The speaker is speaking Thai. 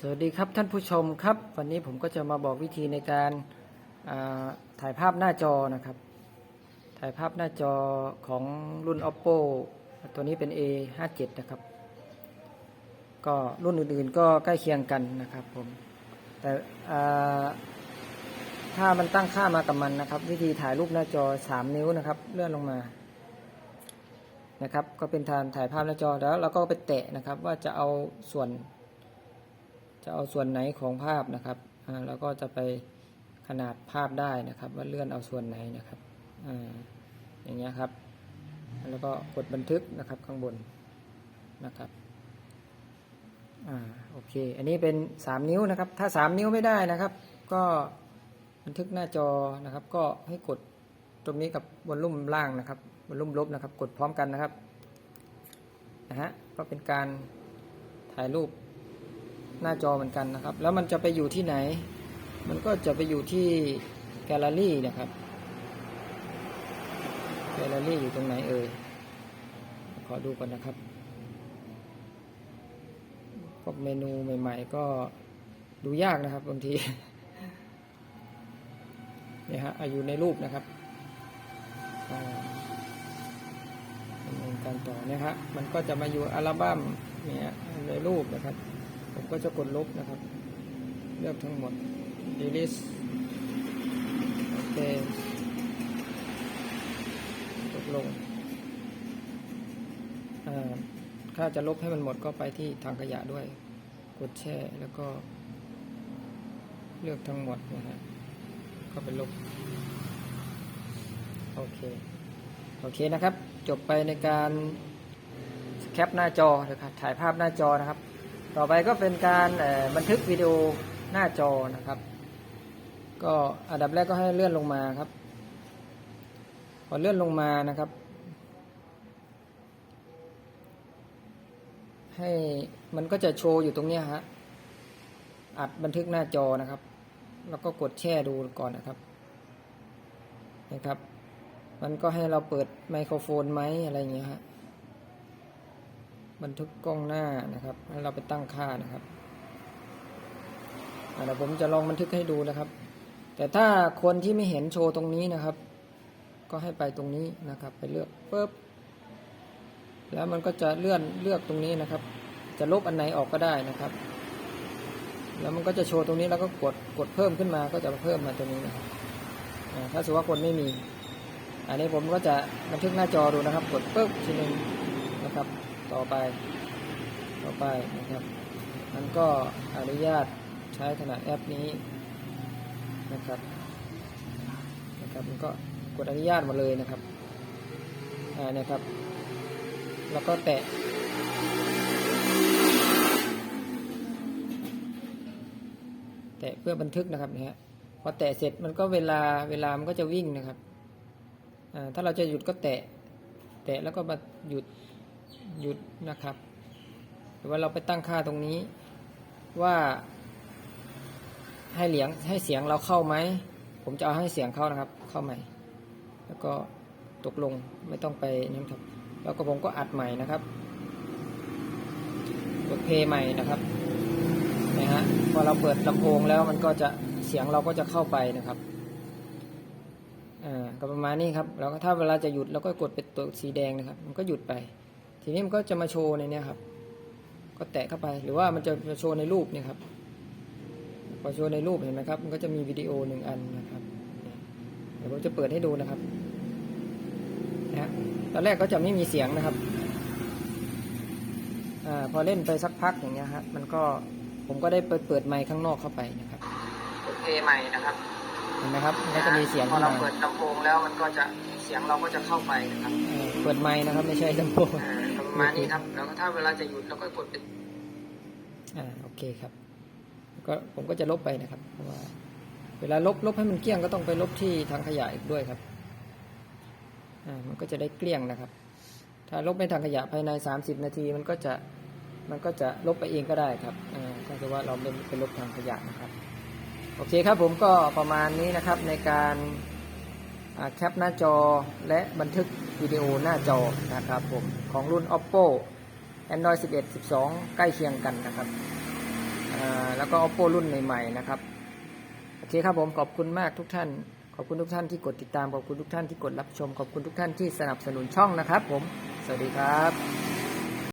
สวัสดีครับท่านผู้ชมครับ วันนี้ผมก็จะมาบอกวิธีในการาถ่ายภาพหน้าจอนะครับ ถ่ายภาพหน้าจอของรุ่น oppo ตัวนี้เป็น a 5 7 นะครับ ก็รุ่นอื่นๆก็ใกล้เคียงกันนะครับผมแต่ถ้ามันตั้งค่ามากับมันนะครับ วิธีถ่ายรูปหน้าจอ 3 นิ้วนะครับ เลื่อนลงมานะครับ ก็เป็นทานถ่ายภาพหน้าจอแล้วเราก็ไปแตะนะครับ ว่าจะเอาส่วน จะเอาส่วนไหนของภาพนะครับแล้วก็จะไปขนาดภาพได้นะครับ ว่าเลื่อนเอาส่วนไหนนะครับออย่างเงี้ยครับ แล้วก็กดบันทึกนะครับข้างบนนะครับอ่าโอเค อันนี้เป็น 3 นิ้วนะครับ ถ้า 3 นิ้วไม่ได้นะครับ ก็บันทึกหน้าจอนะครับ ก็ให้กดตรงนี้กับบนลุ่มล่างนะครับบนลุ่มลบนะครับ กดพร้อมกันนะครับนะฮะก็เป็นการถ่ายรูป หน้าจอเหมือนกันนะครับ แล้วมันจะไปอยู่ที่ไหน มันก็จะไปอยู่ที่แกลเลอรี่นะครับ แกลเลอรี่อยู่ตรงไหนเอ่ย ขอดูก่อนนะครับพวกเมนูใหม่ ๆ ก็ดูยากนะครับบางทีเนี่ยฮะอยู่ในรูปนะครับดำเนินการต่อเนี่ยฮะมันก็จะมาอยู่อัลบั้มเนี่ยในรูปนะครับ ผมก็จะกดลบนะครับ เลือกทั้งหมด delete โอเคกดลงถ้าจะลบให้มันหมดก็ไปที่ทางขยะด้วย กดแช่แล้วก็ เลือกทั้งหมดนะฮะก็ไปลบ โอเค โอเคนะครับ จบไปในการแคปหน้าจอนะครับถ่ายภาพหน้าจอนะครับ ต่อไปก็เป็นการบันทึกวิดีโอหน้าจอนะครับ ก็อันดับแรกก็ให้เลื่อนลงมาครับ พอเลื่อนลงมานะครับ ให้มันก็จะโชว์อยู่ตรงนี้ฮะอัดบันทึกหน้าจอนะครับ แล้วก็กดแช่ดูก่อนนะครับนะครับ มันก็ให้เราเปิดไมโครโฟนไหมอะไรอย่างเงี้ยฮะ บันทึกกล้องหน้านะครับให้เราไปตั้งค่านะครับเดี๋ยวผมจะลองบันทึกให้ดูนะครับ แต่ถ้าคนที่ไม่เห็นโชว์ตรงนี้นะครับ ก็ให้ไปตรงนี้นะครับ ไปเลือกปุ๊บแล้วมันก็จะเลื่อนเลือกตรงนี้นะครับ จะลบอันไหนออกก็ได้นะครับ แล้วมันก็จะโชว์ตรงนี้แล้วก็กดกดเพิ่มขึ้นมาก็จะเพิ่มมาตรงนี้นะครับถ้าสมมติว่าคนไม่มี อันนี้ผมก็จะบันทึกหน้าจอดูนะครับ กดปุ๊บทีหนึงนะครับ ต่อไป ต่อไปนะครับ มันก็อนุญาตใช้ขนาดแอปนี้นะครับ นะครับ มันก็กดอนุญาตมาเลยนะครับ อ่านี่ยครับ แล้วก็แตะแตะเพื่อบันทึกนะครับนะฮะพอแตะเสร็จมันก็เวลาเวลามันก็จะวิ่งนะครับอ่าถ้าเราจะหยุดก็แตะ แตะแล้วก็มาหยุด หยุดนะครับ หรือว่าเราไปตั้งค่าตรงนี้ว่า ให้เหลียงให้เสียงเราเข้าไหม ผมจะเอาให้เสียงเข้านะครับ เข้าใหม่ แล้วก็ตกลงไม่ต้องไปนี่ครับ แล้วก็ผมก็อัดใหม่นะครับกดเพลย์ใหม่นะครับนะฮะพอเราเปิดลำโพงแล้วมันก็จะเสียงเราก็จะเข้าไปนะครับอ่าก็ประมาณนี้ครับแล้วก็ถ้าเวลาจะหยุดเราก็กดเป็นตัวสีแดงนะครับ มันก็หยุดไป ทีนี้มันก็จะมาโชว์ในเนี้ยครับ ก็แตะเข้าไปหรือว่ามันจะโชว์ในรูปเนี่ยครับพอโชว์ในรูปเห็นไหมครับ มันก็จะมีวิดีโอหนึ่งอันนะครับเดี๋ยวผมจะเปิดให้ดูนะครับนะฮะตอนแรกก็จะไม่มีเสียงนะครับอาพอเล่นไปสักพักอย่างเงี้ยครับมันก็ผมก็ได้เปิดเปิดไมค์ข้างนอกเข้าไปนะครับกดเพย์ใหม่นะครับเห็นไหมครับมันก็จะมีเสียงพอเราเปิดลำโพงแล้วมันก็จะเสียงเราก็จะเข้าไปนะครับเปิดไมค์นะครับ ไม่ใช่ลำโพงประ มาณนี้ครับ แล้วก็ถ้าเวลาจะหยุดเราก็กดเป็นอ่าโอเคครับ ก็ผมก็จะลบไปนะครับ เพราะว่า เวลาลบลบให้มันเกลี้ยงก็ต้องไปลบที่ทางขยะอีกด้วยครับอ่ามันก็จะได้เกลี้ยงนะครับ ถ้าลบในทางขยะภายใน 30 นาทีมันก็จะมันก็จะลบไปเองก็ได้ครับอ่าถ้าเกิดว่าเราเป็นไปลบทางขยะนะครับ โอเคครับผมก็ประมาณนี้นะครับในการ แคปหน้าจอและบันทึกวิดีโอหน้าจอนะครับผมของรุ่น oppo android 11 12 ใกล้เคียงกันนะครับแล้วก็ oppo รุ่นใหม่ๆนะครับโอเคครับผมขอบคุณมากทุกท่าน ขอบคุณทุกท่านที่กดติดตามขอบคุณทุกท่านที่กดรับชม ขอบคุณทุกท่านที่สนับสนุนช่องนะครับผม สวัสดีครับ